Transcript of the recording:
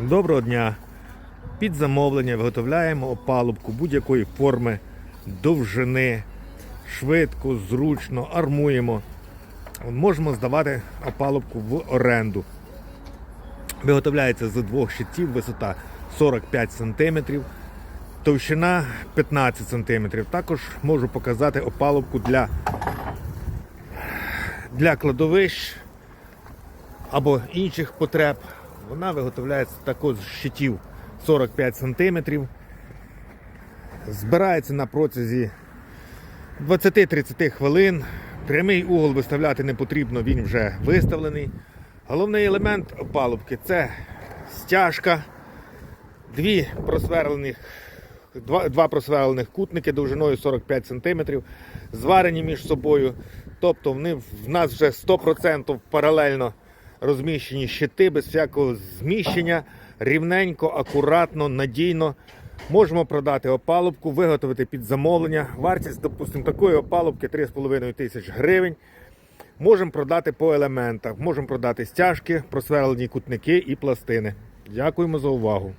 Доброго дня! Під замовлення виготовляємо опалубку будь-якої форми, довжини, швидко, зручно, армуємо. Можемо здавати опалубку в оренду. Виготовляється з двох щитів, висота 45 см, товщина 15 см. Також можу показати опалубку для, для кладовищ або інших потреб. Вона виготовляється також з щитів 45 см. Збирається на протязі 20-30 хвилин. Прямий угол виставляти не потрібно, він вже виставлений. Головний елемент опалубки це стяжка, дві просверлених, два, два просверлених кутники довжиною 45 см, зварені між собою. Тобто вони в нас вже 100% паралельно розміщені щити без всякого зміщення, рівненько, акуратно, надійно. Можемо продати опалубку, виготовити під замовлення. Вартість, допустимо, такої опалубки 3,5 тисяч гривень. Можемо продати по елементах. Можемо продати стяжки, просверлені кутники і пластини. Дякуємо за увагу.